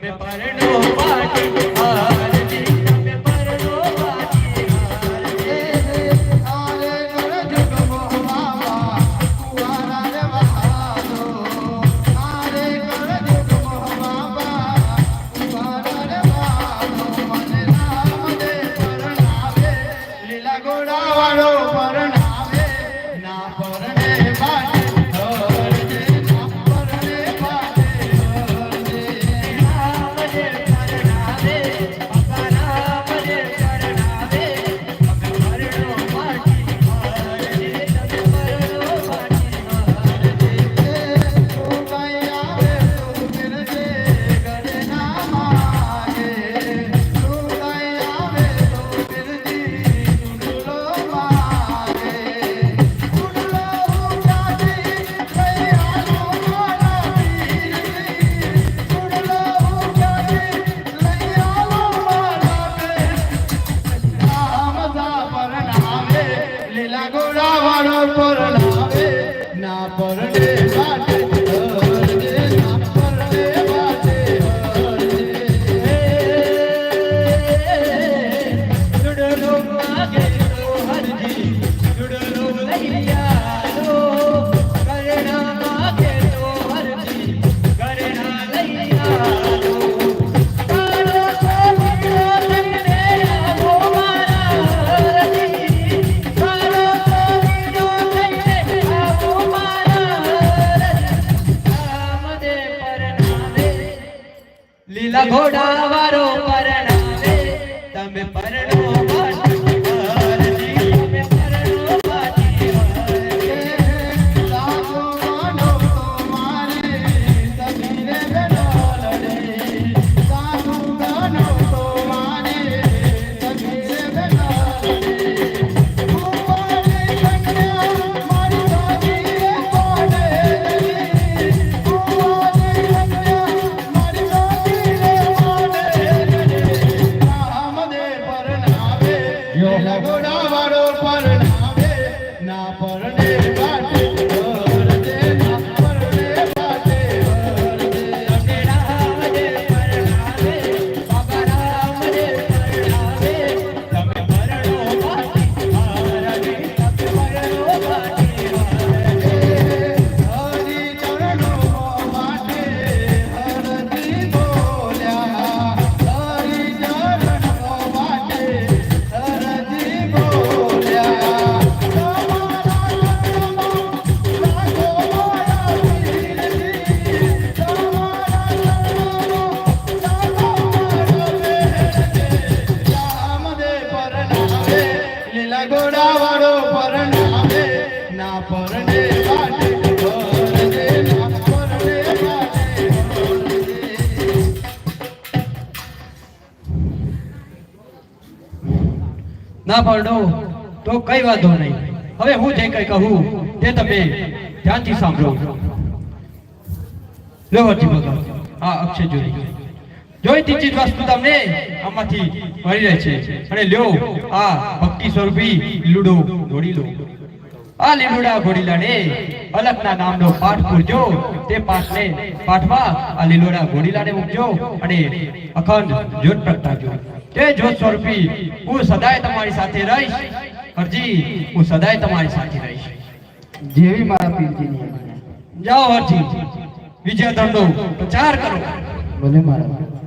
તમે પરણો પાટી পড়ল ઘોડા વારો પરણા તમે yo ના પાડો તો કઈ વાંધો નહીં. હવે હું જે કઈ કહું, તે તમે ધ્યાનથી સાંભળો. લેવરજી ભગવાન હા, અક્ષય જોઈ. જોઈતી ચીજ વસ્તુ તમને આમાંથી મળી રહે છે. અને લ્યો, આ ભક્તિ સ્વરૂપી લૂડો દોડી લો. આ લીલુડા ઘોડીલાને અલખના નામનો પાઠ પૂરજો. તે પાઠને પાઠમાં આ લીલોડા ઘોડીલાને મૂકજો અને અખંડ જોત પ્રગટાજો તે જોત સ્વરૂપી હું સદાય તમારી સાથે રહીશ. હરજી હું સદાય તમારી સાથે રહીશ. જેવી મારા પીરજીની જાઓ હરજી વિજય ધંધો પ્રચાર કરો. ભલે મારા